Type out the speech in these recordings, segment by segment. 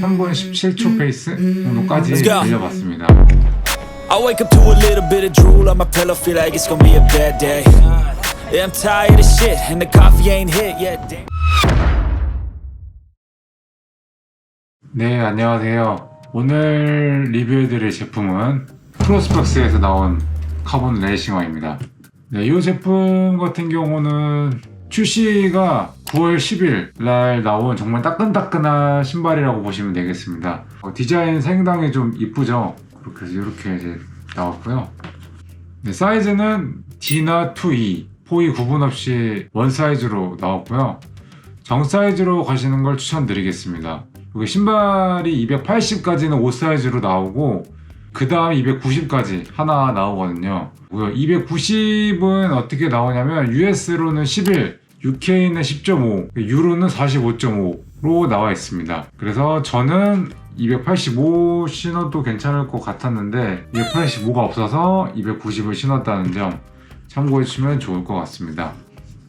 한번 17초 페이스 정도까지. 달려봤습니다. I wake up to a little bit of drool on my pillow, feel like it's gonna be a bad day. Yeah, I'm tired of shit, and the coffee ain't hit yet. Damn. 네, 안녕하세요. 오늘 리뷰해드릴 제품은 크로스박스에서 나온 카본 레이싱화입니다. 네, 이 제품 같은 경우는 출시가 9월 10일 날 나온 정말 따끈따끈한 신발이라고 보시면 되겠습니다. 어, 디자인 상당히 좀 이쁘죠? 그렇게 해서 이렇게 이제 나왔고요. 네, 사이즈는 D나 2E, 포이 구분 없이 원 사이즈로 나왔고요. 정 사이즈로 가시는 걸 추천드리겠습니다. 여기 신발이 280까지는 5 사이즈로 나오고 그 다음 290까지 하나 나오거든요. 290은 어떻게 나오냐면 US로는 11, UK는 10.5, 유로는 45.5로 나와 있습니다. 그래서 저는 285 신어도 괜찮을 것 같았는데 285가 없어서 290을 신었다는 점 참고해 주시면 좋을 것 같습니다.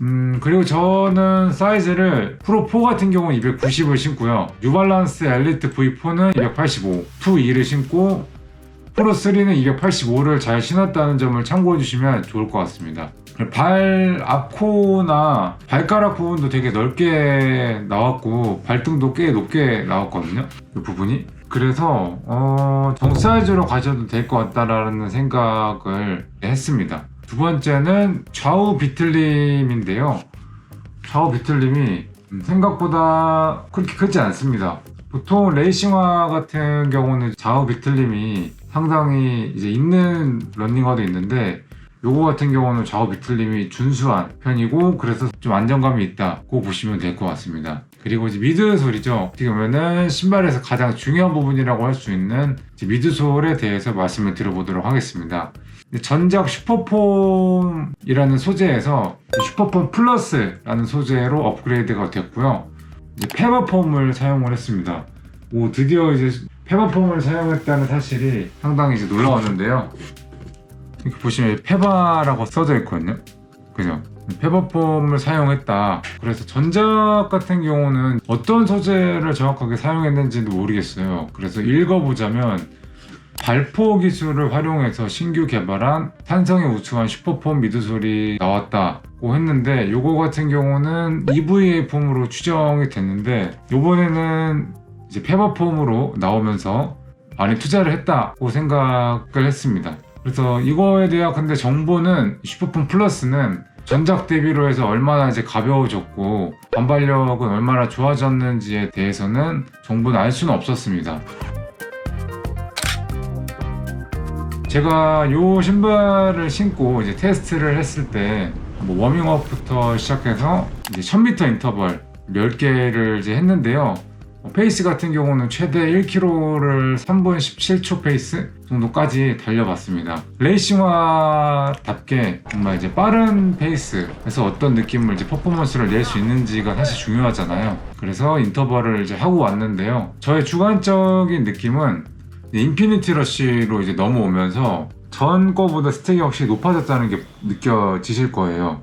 음, 그리고 저는 사이즈를 프로4 같은 경우는 290을 신고요. 뉴발란스 엘리트 V4는 285, 2E를 신고 프로3는 285를 잘 신었다는 점을 참고해 주시면 좋을 것 같습니다. 발 앞코나 발가락 부분도 되게 넓게 나왔고 발등도 꽤 높게 나왔거든요. 이 부분이. 그래서 어, 정 사이즈로 가셔도 될 것 같다라는 생각을 했습니다. 두 번째는 좌우 비틀림인데요. 좌우 비틀림이 음, 생각보다 그렇게 크지 않습니다. 보통 레이싱화 같은 경우는 좌우 비틀림이 상당히 이제 있는 러닝화도 있는데 요거 같은 경우는 좌우 비틀림이 준수한 편이고 그래서 좀 안정감이 있다고 보시면 될 것 같습니다. 그리고 이제 미드솔이죠. 어떻게 보면은 신발에서 가장 중요한 부분이라고 할 수 있는 미드솔에 대해서 말씀을 드려보도록 하겠습니다. 전작 슈퍼폼이라는 소재에서 슈퍼폼 플러스라는 소재로 업그레이드가 됐고요. 페버폼을 사용을 했습니다. 오 드디어 이제 페버폼을 사용했다는 사실이 상당히 이제 놀라웠는데요. 이렇게 보시면 페바라고 써져 있거든요. 그죠? 페버폼을 사용했다. 그래서 전작 같은 경우는 어떤 소재를 정확하게 사용했는지도 모르겠어요. 그래서 읽어보자면 발포 기술을 활용해서 신규 개발한 탄성에 우측한 슈퍼폼 미드솔이 나왔다고 했는데 요거 같은 경우는 EVA 폼으로 추정이 됐는데 요번에는 이제 페버폼으로 나오면서 많이 투자를 했다고 생각을 했습니다. 그래서 이거에 대한 근데 정보는 슈퍼폼 플러스는 전작 대비로 해서 얼마나 이제 가벼워졌고 반발력은 얼마나 좋아졌는지에 대해서는 정보는 알 수는 없었습니다. 제가 요 신발을 신고 이제 테스트를 했을 때 뭐 워밍업부터 시작해서 이제 1000m 인터벌 10개를 이제 했는데요. 어, 페이스 같은 경우는 최대 1km를 3분 17초 페이스 정도까지 달려봤습니다. 레이싱화답게 정말 이제 빠른 페이스에서 어떤 느낌을 이제 퍼포먼스를 낼 수 있는지가 사실 중요하잖아요. 그래서 인터벌을 이제 하고 왔는데요. 저의 주관적인 느낌은 인피니티 러쉬로 이제 넘어오면서 전 거보다 스택이 확실히 높아졌다는 게 느껴지실 거예요.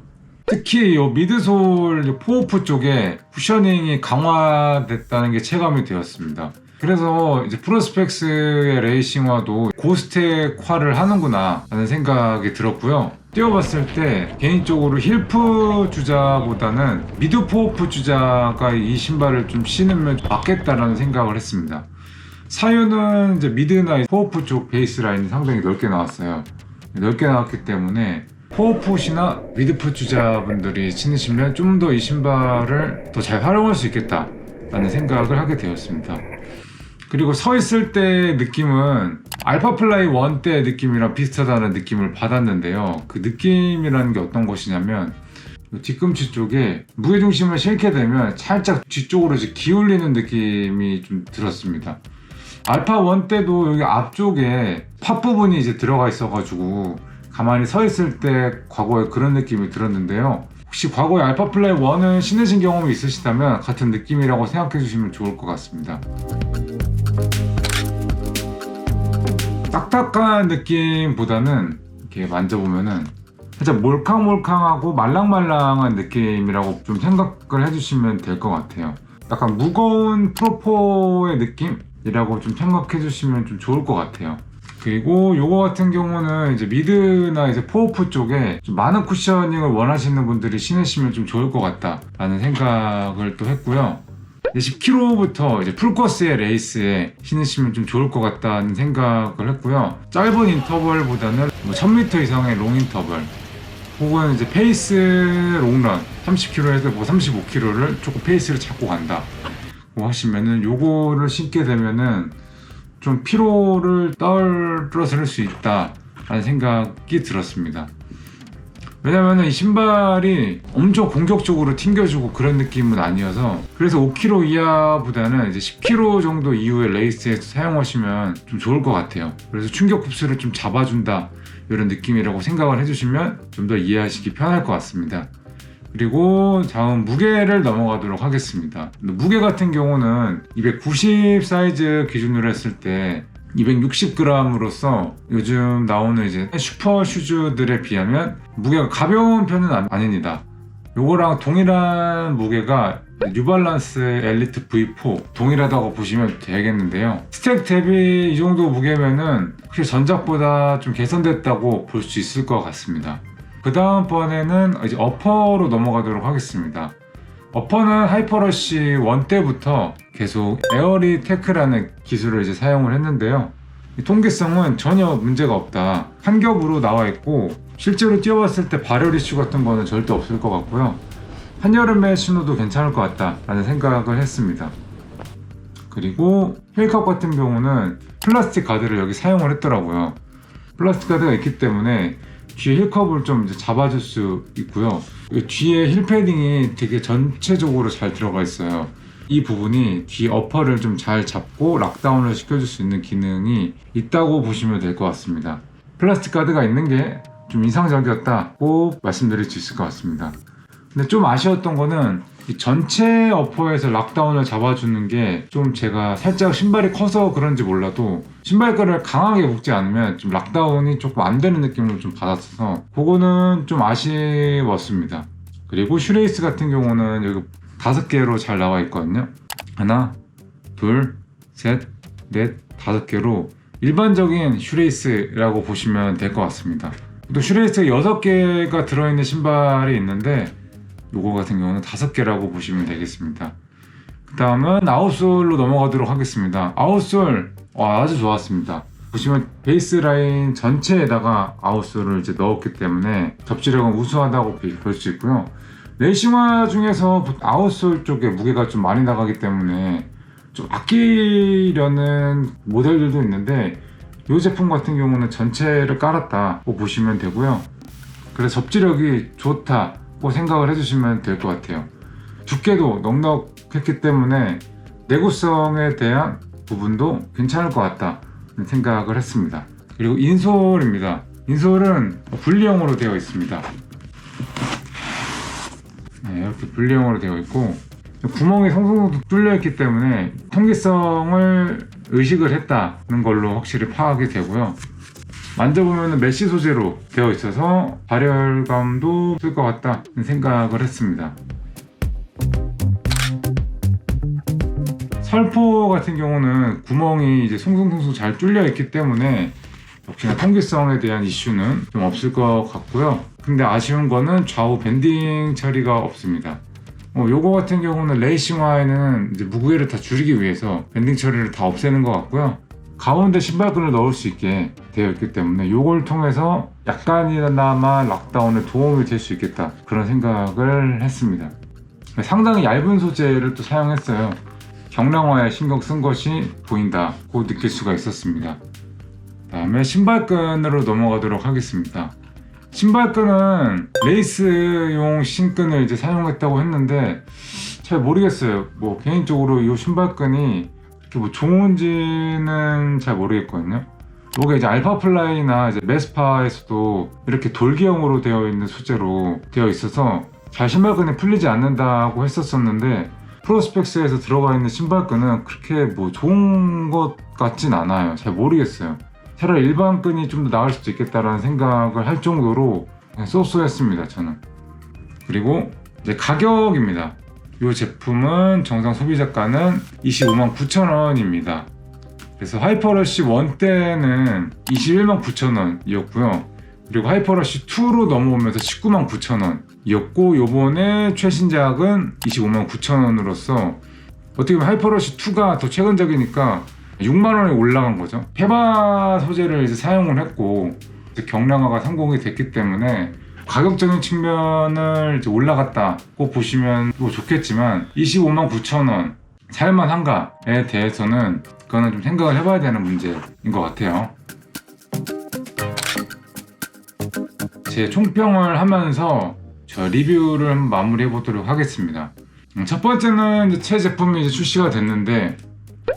특히 이 미드솔 포오프 쪽에 쿠셔닝이 강화됐다는 게 체감이 되었습니다. 그래서 이제 프로스펙스의 레이싱화도 고스택화를 하는구나 라는 생각이 들었고요. 뛰어봤을 때 개인적으로 힐프 주자보다는 미드 포오프 주자가 이 신발을 좀 신으면 맞겠다라는 생각을 했습니다. 사유는 이제 미드나 포오프 쪽 베이스 라인이 상당히 넓게 나왔어요. 넓게 나왔기 때문에 포오풋이나 미드풋 주자분들이 신으시면 좀 더 이 신발을 더 잘 활용할 수 있겠다라는 생각을 하게 되었습니다. 그리고 서 있을 때 느낌은 알파플라이 1 때 느낌이랑 비슷하다는 느낌을 받았는데요. 그 느낌이라는 게 어떤 것이냐면 뒤꿈치 쪽에 무게중심을 실게 되면 살짝 뒤쪽으로 기울리는 느낌이 좀 들었습니다. 알파 1 때도 여기 앞쪽에 팝 부분이 이제 들어가 있어가지고 가만히 서 있을 때 과거에 그런 느낌이 들었는데요. 혹시 과거에 알파 플라이 1을 신으신 경험이 있으시다면 같은 느낌이라고 생각해 주시면 좋을 것 같습니다. 딱딱한 느낌보다는 이렇게 만져보면은 살짝 몰캉몰캉하고 말랑말랑한 느낌이라고 좀 생각을 해주시면 될 것 같아요. 약간 무거운 프로포의 느낌이라고 좀 생각해 주시면 좀 좋을 것 같아요. 그리고 요거 같은 경우는 이제 미드나 이제 포오프 쪽에 좀 많은 쿠셔닝을 원하시는 분들이 신으시면 좀 좋을 것 같다라는 생각을 또 했고요. 10km부터 이제 풀코스의 레이스에 신으시면 좀 좋을 것 같다는 생각을 했고요. 짧은 인터벌보다는 뭐 1000m 이상의 롱 인터벌 혹은 이제 페이스 롱런 30km에서 뭐 35km를 조금 페이스를 잡고 간다. 뭐 하시면은 요거를 신게 되면은 좀 피로를 떨어뜨릴 수 있다라는 생각이 들었습니다. 왜냐면은 이 신발이 엄청 공격적으로 튕겨주고 그런 느낌은 아니어서 그래서 5kg 이하보다는 이제 10kg 정도 이후에 레이스에서 사용하시면 좀 좋을 것 같아요. 그래서 충격 흡수를 좀 잡아준다 이런 느낌이라고 생각을 해주시면 좀 더 이해하시기 편할 것 같습니다. 그리고 다음 무게를 넘어가도록 하겠습니다. 무게 같은 경우는 290 사이즈 기준으로 했을 때 260g으로서 요즘 나오는 이제 슈퍼 슈즈들에 비하면 무게가 가벼운 편은 아- 아닙니다. 요거랑 동일한 무게가 뉴발란스 엘리트 V4 동일하다고 보시면 되겠는데요. 스택 대비 이 정도 무게면은 혹시 전작보다 좀 개선됐다고 볼 수 있을 것 같습니다. 그 다음번에는 이제 어퍼로 넘어가도록 하겠습니다. 어퍼는 하이퍼러시 1 때부터 계속 에어리 테크라는 기술을 이제 사용을 했는데요. 이 통기성은 전혀 문제가 없다. 한 겹으로 나와 있고 실제로 뛰어봤을 때 발열 이슈 같은 거는 절대 없을 것 같고요. 한여름에 신어도 괜찮을 것 같다라는 생각을 했습니다. 그리고 힐컵 같은 경우는 플라스틱 가드를 여기 사용을 했더라고요. 플라스틱 가드가 있기 때문에 뒤에 힐컵을 좀 이제 잡아줄 수 있고요. 이 뒤에 힐 패딩이 되게 전체적으로 잘 들어가 있어요. 이 부분이 뒤 어퍼를 좀 잘 잡고 락다운을 시켜줄 수 있는 기능이 있다고 보시면 될 것 같습니다. 플라스틱 가드가 있는 게 좀 인상적이었다고 말씀드릴 수 있을 것 같습니다. 근데 좀 아쉬웠던 거는 이 전체 어퍼에서 락다운을 잡아주는 게 좀 제가 살짝 신발이 커서 그런지 몰라도 신발끈을 강하게 묶지 않으면 좀 락다운이 조금 안 되는 느낌을 좀 받았어서 그거는 좀 아쉬웠습니다. 그리고 슈레이스 같은 경우는 여기 다섯 개로 잘 나와 있거든요. 하나, 둘, 셋, 넷, 다섯 개로 일반적인 슈레이스라고 보시면 될 것 같습니다. 또 슈레이스가 여섯 개가 들어있는 신발이 있는데 요거 같은 경우는 다섯 개라고 보시면 되겠습니다. 그 다음은 아웃솔로 넘어가도록 하겠습니다. 아웃솔 와, 아주 좋았습니다. 보시면 베이스 라인 전체에다가 아웃솔을 이제 넣었기 때문에 접지력은 우수하다고 볼 수 있고요. 레이싱화 중에서 아웃솔 쪽에 무게가 좀 많이 나가기 때문에 좀 아끼려는 모델들도 있는데 이 제품 같은 경우는 전체를 깔았다고 보시면 되고요. 그래서 접지력이 좋다 고 생각을 해주시면 될 것 같아요. 두께도 넉넉했기 때문에 내구성에 대한 부분도 괜찮을 것 같다 생각을 했습니다. 그리고 인솔입니다. 인솔은 분리형으로 되어 있습니다. 네, 이렇게 분리형으로 되어 있고 구멍이 송송 뚫려 있기 때문에 통기성을 의식을 했다는 걸로 확실히 파악이 되고요. 만져보면 메쉬 소재로 되어 있어서 발열감도 쓸 것 같다는 생각을 했습니다. 설포 같은 경우는 구멍이 이제 송송송송 잘 뚫려 있기 때문에 역시나 통기성에 대한 이슈는 좀 없을 것 같고요. 근데 아쉬운 거는 좌우 밴딩 처리가 없습니다. 어, 요거 같은 경우는 레이싱화에는 무게를 다 줄이기 위해서 밴딩 처리를 다 없애는 것 같고요. 가운데 신발끈을 넣을 수 있게 되어 있기 때문에 요걸 통해서 약간이나마 락다운에 도움이 될 수 있겠다 그런 생각을 했습니다. 상당히 얇은 소재를 또 사용했어요. 경량화에 신경 쓴 것이 보인다고 느낄 수가 있었습니다. 다음에 신발끈으로 넘어가도록 하겠습니다. 신발끈은 레이스용 신끈을 이제 사용했다고 했는데 잘 모르겠어요. 뭐 개인적으로 이 신발끈이 뭐 좋은지는 잘 모르겠거든요. 이게 이제 알파플라이나 이제 메스파에서도 이렇게 돌기형으로 되어 있는 소재로 되어 있어서 잘 신발끈이 풀리지 않는다고 했었었는데 프로스펙스에서 들어가 있는 신발끈은 그렇게 뭐 좋은 것 같진 않아요. 잘 모르겠어요. 차라리 일반 끈이 좀 더 나을 수도 있겠다라는 생각을 할 정도로 쏘쏘했습니다 저는 그리고 이제 가격입니다 이 제품은 정상 소비자가는 25만 9천 원입니다 그래서 하이퍼러쉬 1 때는 21만 9천 원이었고요 그리고 하이퍼러쉬 2로 넘어오면서 19만 9천 원이었고 요번에 최신작은 25만 9천 원으로서 어떻게 보면 하이퍼러쉬 2가 더 최근작이니까 6만 원이 올라간 거죠. 페바 소재를 이제 사용을 했고 경량화가 성공이 됐기 때문에 가격적인 측면을 올라갔다고 보시면 또 좋겠지만 25만 9천 원 살만한가에 대해서는 그거는 좀 생각을 해봐야 되는 문제인 것 같아요. 제 총평을 하면서 저 리뷰를 마무리해 보도록 하겠습니다. 음, 첫 번째는 새 제품이 이제 출시가 됐는데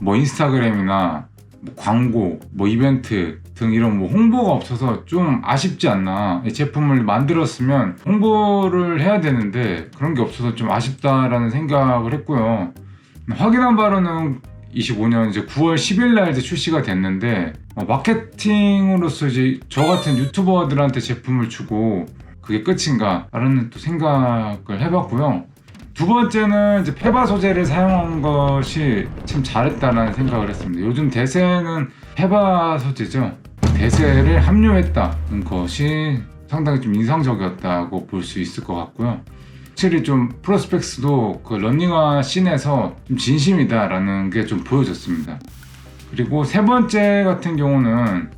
뭐 인스타그램이나 뭐 광고, 뭐 이벤트 등 이런 뭐 홍보가 없어서 좀 아쉽지 않나. 이 제품을 만들었으면 홍보를 해야 되는데 그런 게 없어서 좀 아쉽다라는 생각을 했고요. 확인한 바로는 25년 이제 9월 10일 날 출시가 됐는데 어, 마케팅으로서 이제 저 같은 유튜버들한테 제품을 주고 그게 끝인가 라는 또 생각을 해봤고요. 두 번째는 이제 페바 소재를 사용한 것이 참 잘했다라는 생각을 했습니다. 요즘 대세는 페바 소재죠. 대세를 합류했다는 것이 상당히 좀 인상적이었다고 볼 수 있을 것 같고요. 확실히 좀 프로스펙스도 그 런닝화 씬에서 좀 진심이다라는 게 좀 보여졌습니다. 그리고 세 번째 같은 경우는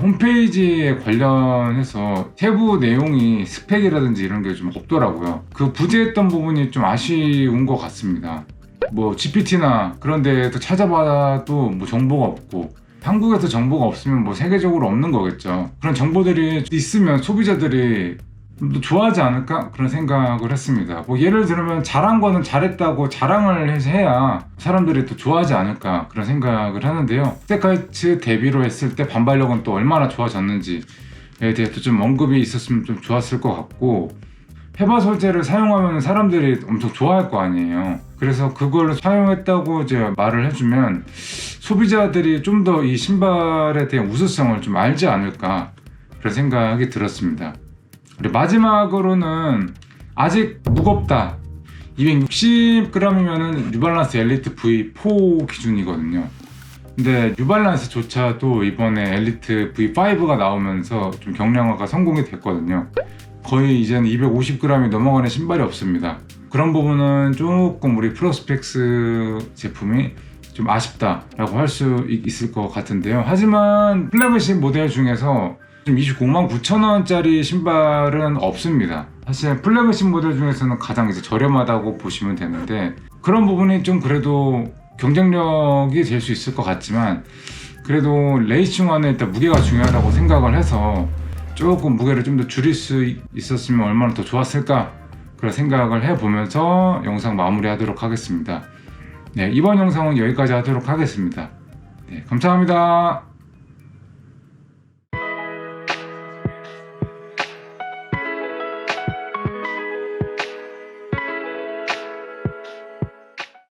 홈페이지에 관련해서 세부 내용이 스펙이라든지 이런 게 좀 없더라고요. 그 부재했던 부분이 좀 아쉬운 것 같습니다. 뭐 GPT나 그런 데도 찾아봐도 뭐 정보가 없고 한국에서 정보가 없으면 뭐 세계적으로 없는 거겠죠. 그런 정보들이 있으면 소비자들이 좋아하지 않을까 그런 생각을 했습니다. 뭐 예를 들면 잘한 거는 잘했다고 자랑을 해서 해야 사람들이 또 좋아하지 않을까 그런 생각을 하는데요. 스테카이츠 데뷔로 했을 때 반발력은 또 얼마나 좋아졌는지에 대해서 좀 언급이 있었으면 좀 좋았을 것 같고 페바 소재를 사용하면 사람들이 엄청 좋아할 거 아니에요. 그래서 그걸 사용했다고 이제 말을 해주면 소비자들이 좀 더 이 신발에 대한 우수성을 좀 알지 않을까 그런 생각이 들었습니다. 그리고 마지막으로는 아직 무겁다. 260g이면은 뉴발란스 엘리트 V4 기준이거든요. 근데 뉴발란스조차도 이번에 엘리트 V5가 나오면서 좀 경량화가 성공이 됐거든요. 거의 이제는 250g이 넘어가는 신발이 없습니다. 그런 부분은 조금 우리 프로스펙스 제품이 좀 아쉽다라고 할 수 있을 것 같은데요. 하지만 플래그십 모델 중에서 좀 29만 9천 원짜리 신발은 없습니다. 사실 플래그십 모델 중에서는 가장 이제 저렴하다고 보시면 되는데 그런 부분이 좀 그래도 경쟁력이 될 수 있을 것 같지만 그래도 레이싱화는 일단 무게가 중요하다고 생각을 해서 조금 무게를 좀 더 줄일 수 있었으면 얼마나 더 좋았을까 그런 생각을 해보면서 영상 마무리하도록 하겠습니다. 네, 이번 영상은 여기까지 하도록 하겠습니다. 네, 감사합니다.